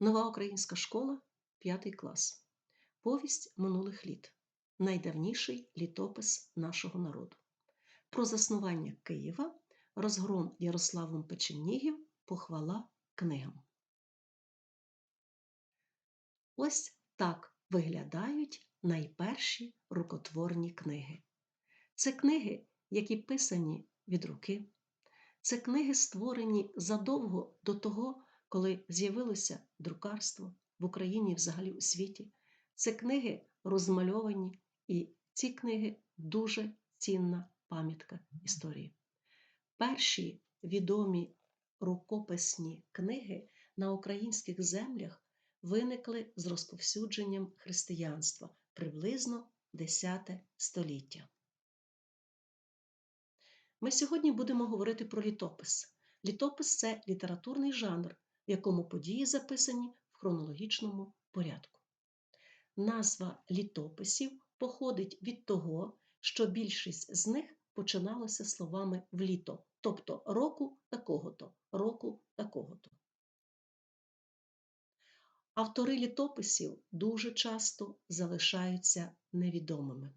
Нова українська школа, 5 клас. Повість минулих літ. Найдавніший літопис нашого народу. Про заснування Києва, розгром Ярославом Печенігів, похвала книгам. Ось так виглядають найперші рукотворні книги. Це книги, які писані від руки. Це книги, створені задовго до того, коли з'явилося друкарство в Україні і взагалі у світі. Це книги розмальовані, і ці книги дуже цінна пам'ятка історії. Перші відомі рукописні книги на українських землях виникли з розповсюдженням християнства приблизно X століття. Ми сьогодні будемо говорити про літопис. Літопис це літературний жанр, в якому події записані в хронологічному порядку. Назва літописів походить від того, що більшість з них починалася словами в літо, тобто року такого-то, року такого-то. Автори літописів дуже часто залишаються невідомими.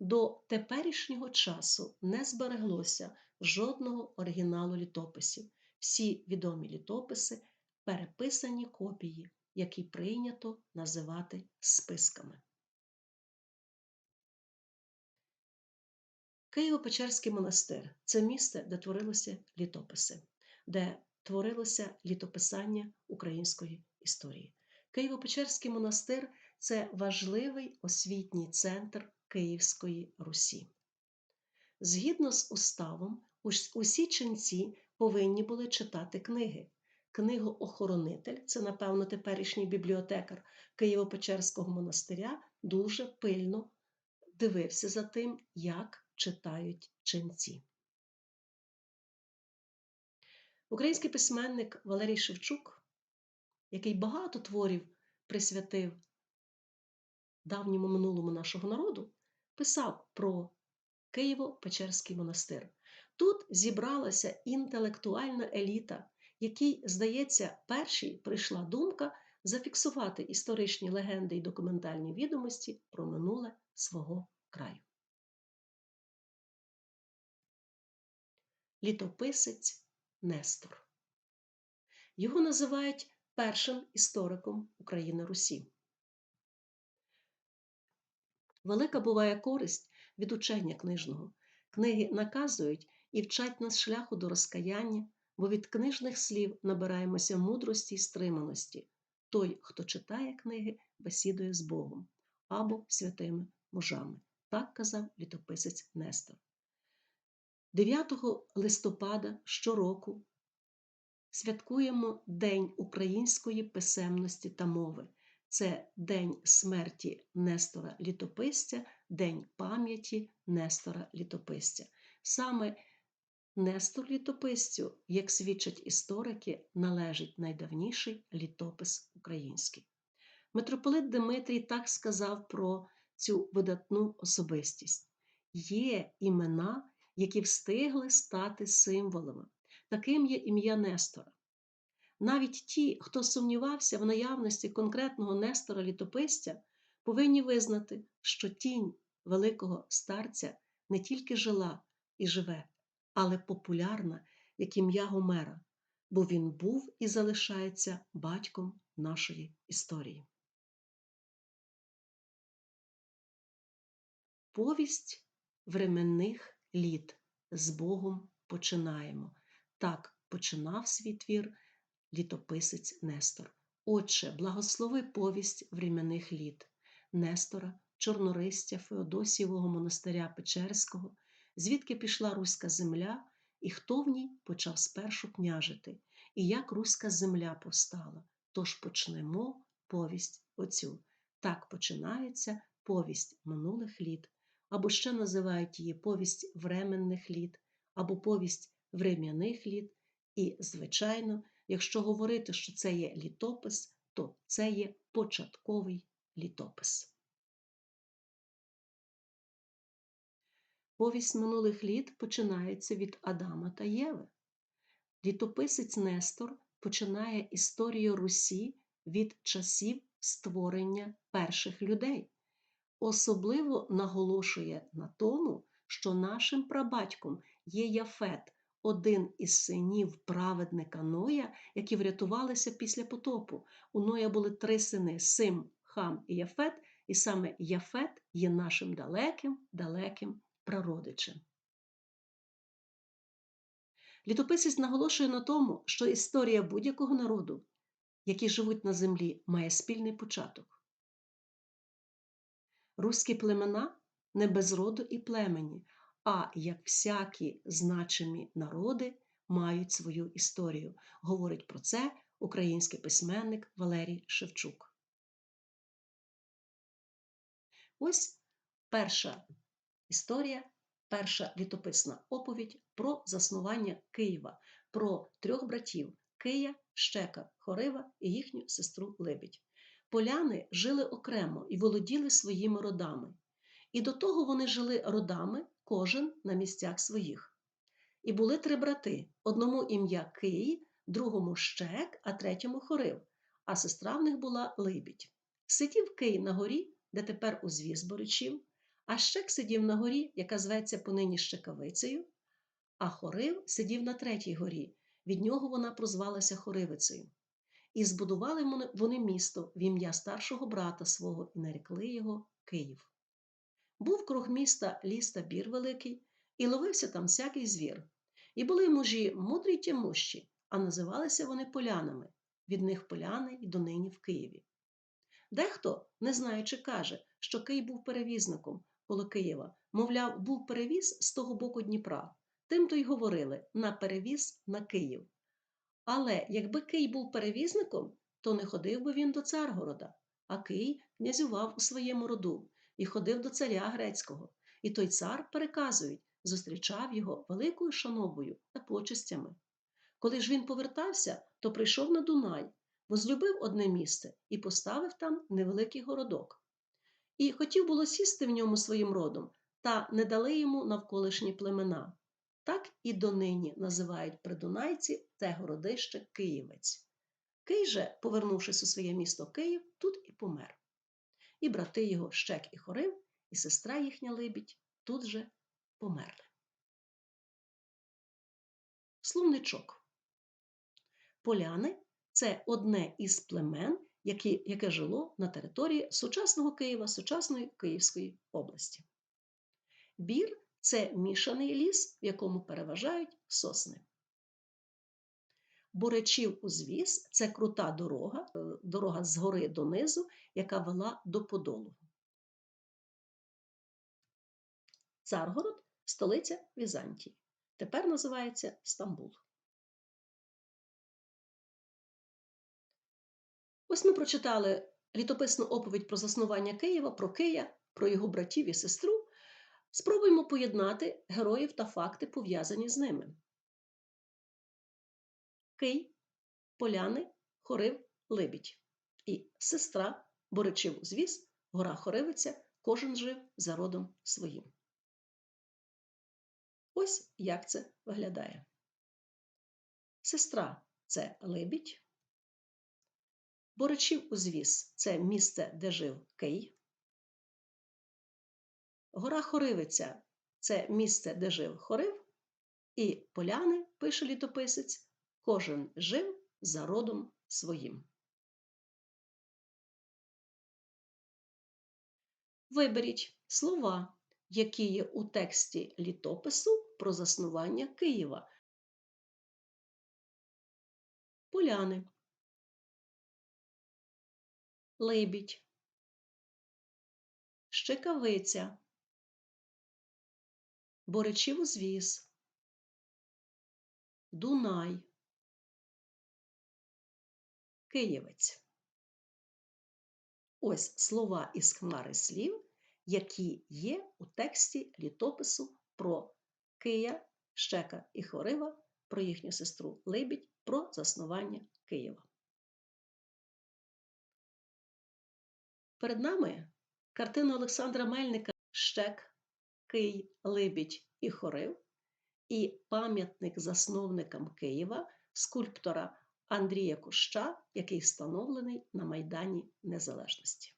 До теперішнього часу не збереглося жодного оригіналу літописів. Всі відомі літописи переписані копії, які прийнято називати списками. Києво-Печерський монастир це місце, де творилися літописи, де творилося літописання української історії. Києво-Печерський монастир це важливий освітній центр Київської Русі. Згідно з уставом, усі ченці повинні були читати книги. Книгоохоронитель, це, напевно, теперішній бібліотекар Києво-Печерського монастиря, дуже пильно дивився за тим, як читають ченці. Український письменник Валерій Шевчук, який багато творів присвятив давньому минулому нашого народу, писав про Києво-Печерський монастир. Тут зібралася інтелектуальна еліта, якій, здається, першій прийшла думка зафіксувати історичні легенди і документальні відомості про минуле свого краю. Літописець Нестор. Його називають першим істориком України Русі. Велика буває користь від учення книжного. Книги наказують і вчать нас шляху до розкаяння, бо від книжних слів набираємося мудрості й стриманості. Той, хто читає книги, бесідує з Богом або святими мужами. Так казав літописець Нестор. 9 листопада щороку святкуємо День української писемності та мови. Це День смерті Нестора Літописця, День пам'яті Нестора Літописця. Саме Нестор Літописцю, як свідчать історики, належить найдавніший літопис український. Митрополит Дмитрій так сказав про цю видатну особистість: є імена, які встигли стати символами. Таким є ім'я Нестора. Навіть ті, хто сумнівався в наявності конкретного Нестора літописця, повинні визнати, що тінь великого старця не тільки жила і живе, але популярна, як ім'я Гомера, бо він був і залишається батьком нашої історії. Повість временних літ з Богом починаємо. Так починав свій твір літописець Нестор. Отче, благослови повість врем'яних літ Нестора, Чорнористя, Феодосієвого монастиря Печерського, звідки пішла руська земля, і хто в ній почав спершу княжити, і як руська земля повстала. Тож почнемо повість оцю. Так починається повість минулих літ, або ще називають її повість временних літ, або повість врем'яних літ, і, звичайно, Якщо говорити, що це є літопис, то це є початковий літопис. Повість минулих літ починається від Адама та Єви. Літописець Нестор починає історію Русі від часів створення перших людей. Особливо наголошує на тому, що нашим прабатьком є Яфет, один із синів праведника Ноя, які врятувалися після потопу. У Ноя були три сини Сим, Хам і Яфет, і саме Яфет є нашим далеким, далеким прародичем. Літописець наголошує на тому, що історія будь-якого народу, які живуть на землі, має спільний початок. Руські племена не без роду і племені, а як всякі значимі народи мають свою історію. Говорить про це український письменник Валерій Шевчук. Ось перша історія, перша літописна оповідь про заснування Києва, про трьох братів Кия, Щека, Хорива і їхню сестру Лебідь. Поляни жили окремо і володіли своїми родами. І до того вони жили родами, кожен на місцях своїх. І були три брати: одному ім'я Кий, другому Щек, а третьому Хорив, а сестра в них була Либідь. Сидів Кий на горі, де тепер узвіз боричів, а Щек сидів на горі, яка зветься понині Щекавицею, а Хорив сидів на третій горі. Від нього вона прозвалася Хоривицею. І збудували вони місто в ім'я старшого брата свого і нарекли його Київ. Був круг міста ліс та бір великий, і ловився там всякий звір. І були мужі мудрі й тямущі, а називалися вони полянами. Від них поляни й донині в Києві. Дехто, не знаючи, каже, що Київ був перевізником коло Києва, мовляв, був перевіз з того боку Дніпра. Тим то й говорили на перевіз на Київ. Але якби Кий був перевізником, то не ходив би він до Царгорода, а Кий князював у своєму роду і ходив до царя грецького. І той цар, переказують, зустрічав його великою шановою та почестями. Коли ж він повертався, то прийшов на Дунай, возлюбив одне місце і поставив там невеликий городок. І хотів було сісти в ньому своїм родом, та не дали йому навколишні племена. Так і донині називають придунайці те городище Київець. Кий же, повернувшись у своє місто Київ, тут і помер. І брати його Щек і Хорив, і сестра їхня Либідь тут же померли. Словничок. Поляни це одне із племен, які, яке жило на території сучасного Києва, сучасної Київської області. Бір це мішаний ліс, в якому переважають сосни. Буречів узвіз це крута дорога, е, дорога з гори донизу, яка вела до Подолу. Царгород столиця Візантії. Тепер називається Стамбул. Ось ми прочитали літописну оповідь про заснування Києва, про Кия, про його братів і сестру. Спробуємо поєднати героїв та факти, пов'язані з ними. Кий, Поляни, Хорив, Либідь. І сестра Боричів звіз, гора Хоривиця, кожен жив за родом своїм. Ось як це виглядає. Сестра це Либідь. Боричів узвіз це місце, де жив Кий. Гора Хоривиця це місце, де жив Хорив. І поляни, пише літописець, кожен жив за родом своїм. Виберіть слова, які є у тексті літопису про заснування Києва. Поляни, Либідь, Щекавиця, Боричів узвіз, Дунай, Києвець. Ось слова із хмари слів, які є у тексті літопису про Кия, Щека і Хорива, про їхню сестру Либідь, про заснування Києва. Перед нами картина Олександра Мельника Щек, Кий, Либідь і Хорив і пам'ятник засновникам Києва, скульптора Андрія Куща, який встановлений на Майдані Незалежності.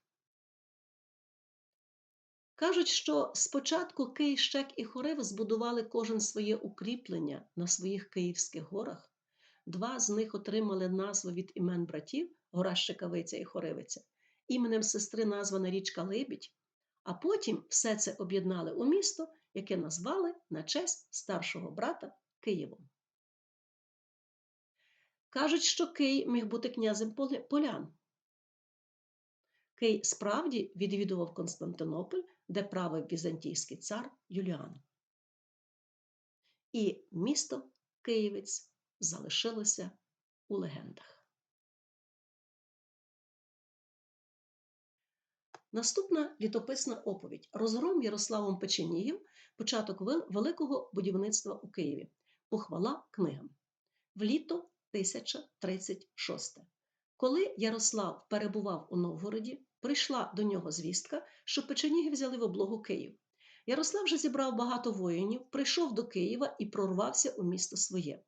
Кажуть, що спочатку Київщек і Хорив збудували кожен своє укріплення на своїх Київських горах. Два з них отримали назву від імен братів гора Щекавиця і Хоривиця, іменем сестри названа річка Либідь, а потім все це об'єднали у місто, яке назвали на честь старшого брата Києвом. Кажуть, що Кий міг бути князем полян. Кий справді відвідував Константинополь, де правив візантійський цар Юліан. І місто Києвець залишилося у легендах. Наступна літописна оповідь Розгром Ярославом Печенігів, початок великого будівництва у Києві. Похвала книгам. В літо 1036. Коли Ярослав перебував у Новгороді, прийшла до нього звістка, що печеніги взяли в облогу Київ. Ярослав вже зібрав багато воїнів, прийшов до Києва і прорвався у місто своє.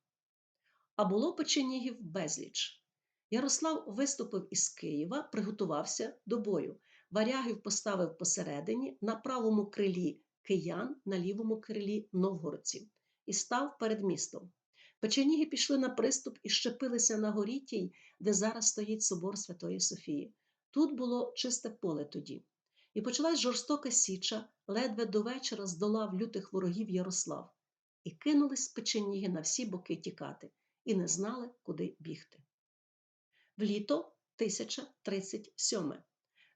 А було печенігів безліч. Ярослав виступив із Києва, приготувався до бою. Варягів поставив посередині на правому крилі киян, на лівому крилі новгородців і став перед містом. Печеніги пішли на приступ і щепилися на горі тій, де зараз стоїть собор Святої Софії. Тут було чисте поле тоді. І почалась жорстока січа, ледве до вечора здолав лютих ворогів Ярослав, і кинулись печеніги на всі боки тікати, і не знали, куди бігти. В літо 1037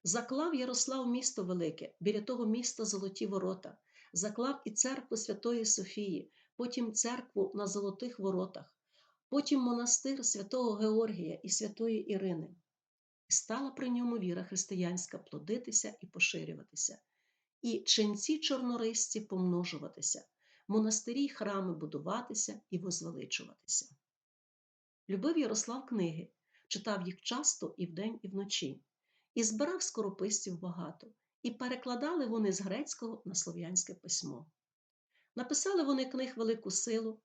заклав Ярослав місто Велике, біля того міста Золоті Ворота, заклав і церкву Святої Софії, потім церкву на Золотих Воротах, потім монастир святого Георгія і Святої Ірини. І стала при ньому віра християнська плодитися і поширюватися, і ченці чорнорисці помножуватися, монастирі й храми будуватися і возвеличуватися. Любив Ярослав книги, читав їх часто і вдень, і вночі, і збирав скорописців багато, і перекладали вони з грецького на слов'янське письмо. Написали вони книг велику силу,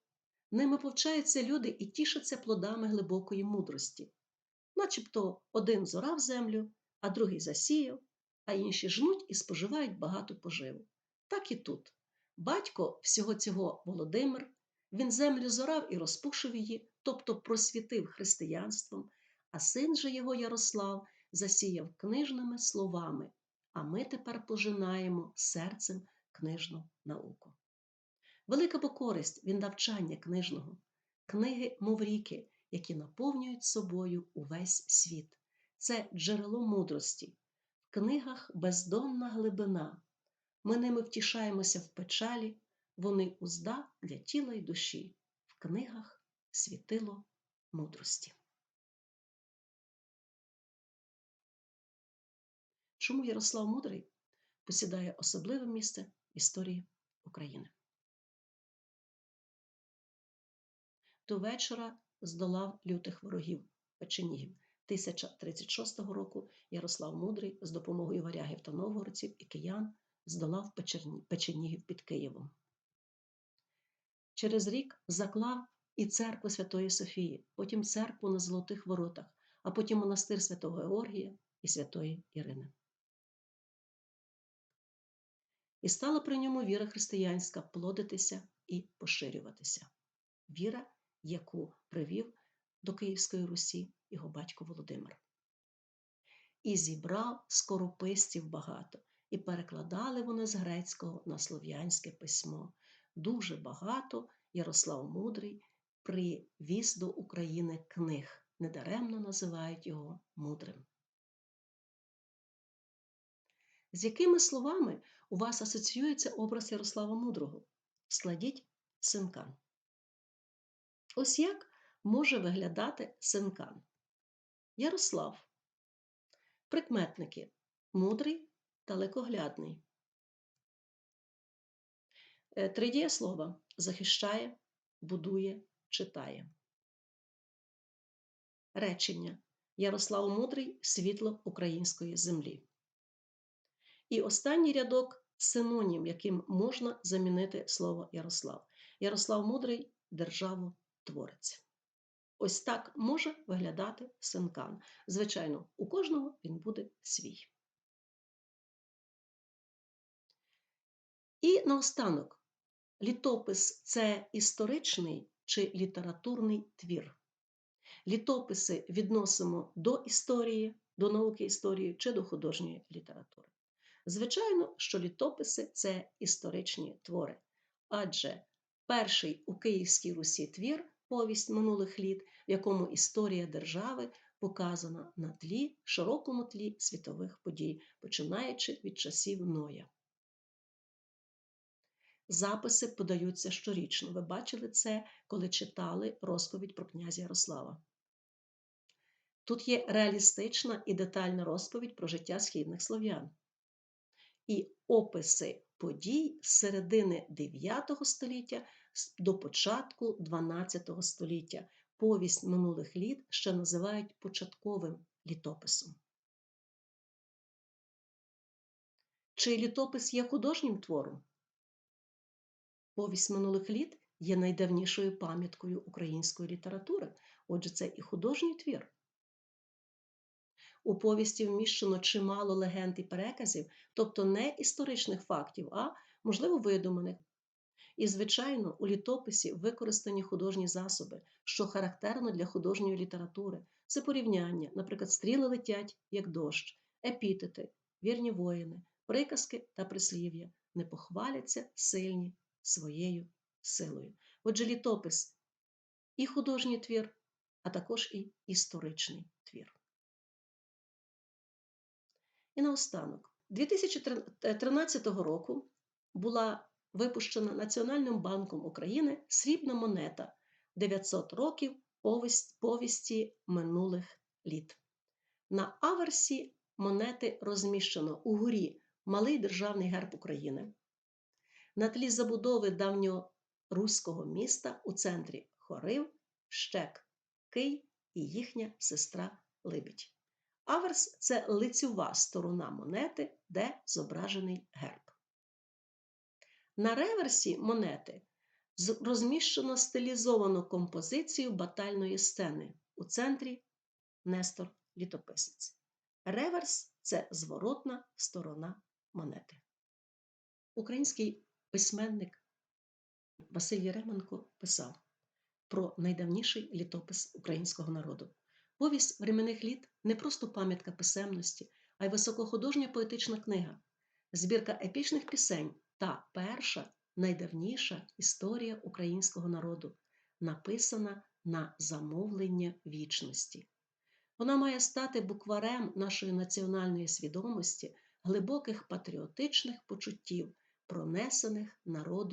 ними повчаються люди і тішаться плодами глибокої мудрості, начебто один зорав землю, а другий засіяв, а інші жнуть і споживають багату поживу. Так і тут. Батько всього цього Володимир, він землю зорав і розпушив її, тобто просвітив християнством, а син же його Ярослав засіяв книжними словами, а ми тепер пожинаємо серцем книжну науку. Велика бо користь від навчання книжного, книги, мов ріки, які наповнюють собою увесь світ. Це джерело мудрості. В книгах бездонна глибина. Ми ними втішаємося в печалі, вони узда для тіла й душі. В книгах світило мудрості. Чому Ярослав Мудрий посідає особливе місце в історії України? До вечора здолав лютих ворогів печенігів. 1036 року Ярослав Мудрий з допомогою варягів та новгородців і киян здолав печенігів під Києвом. Через рік заклав і церкву Святої Софії, потім церкву на Золотих Воротах, а потім монастир Святого Георгія і Святої Ірини. І стала при ньому віра християнська плодитися і поширюватися. Віра, яку привів до Київської Русі його батько Володимир. І зібрав скорописців багато, і перекладали вони з грецького на слов'янське письмо. Дуже багато Ярослав Мудрий привіз до України книг, недаремно називають його мудрим. З якими словами у вас асоціюється образ Ярослава Мудрого? Складіть синкан. Ось як може виглядати синкан. Ярослав. Прикметники мудрий, далекоглядний. Е, три дієслова захищає, будує, читає. Речення Ярослав Мудрий світло української землі. І останній рядок синонім, яким можна замінити слово Ярослав. Ярослав Мудрий державотворець. Ось так може виглядати синкан. Звичайно, у кожного він буде свій. І наостанок, літопис це історичний чи літературний твір. Літописи відносимо до історії, до науки історії чи до художньої літератури. Звичайно, що літописи це історичні твори, адже перший у Київській Русі твір повість минулих літ, в якому історія держави показана на тлі, широкому тлі світових подій, починаючи від часів Ноя. Записи подаються щорічно. Ви бачили це, коли читали розповідь про князя Ярослава. Тут є реалістична і детальна розповідь про життя східних слов'ян. І описи подій з середини 9 століття до початку 12 століття. Повість минулих літ ще називають початковим літописом. Чи літопис є художнім твором? Повість минулих літ є найдавнішою пам'яткою української літератури, отже, це і художній твір. У повісті вміщено чимало легенд і переказів, тобто не історичних фактів, а, можливо, видуманих. І, звичайно, у літописі використані художні засоби, що характерно для художньої літератури. Це порівняння, наприклад, стріли летять, як дощ, епітети, вірні воїни, приказки та прислів'я не похваляться сильні своєю силою. Отже, літопис і художній твір, а також і історичний твір. І наостанок, 2013 року була випущена Національним банком України срібна монета 900 років повісті минулих літ. На аверсі монети розміщено угорі малий державний герб України. На тлі забудови давньоруського міста у центрі хорив, щек, кий і їхня сестра Либідь. Аверс це лицьова сторона монети, де зображений герб. На реверсі монети розміщено стилізовану композицію батальної сцени у центрі Нестор Літописець. Реверс це зворотна сторона монети. Український письменник Василь Єременко писав про найдавніший літопис українського народу. Повість временних літ не просто пам'ятка писемності, а й високохудожня поетична книга, збірка епічних пісень та перша найдавніша історія українського народу, написана на замовлення вічності. Вона має стати букварем нашої національної свідомості, глибоких патріотичних почуттів, пронесених народом.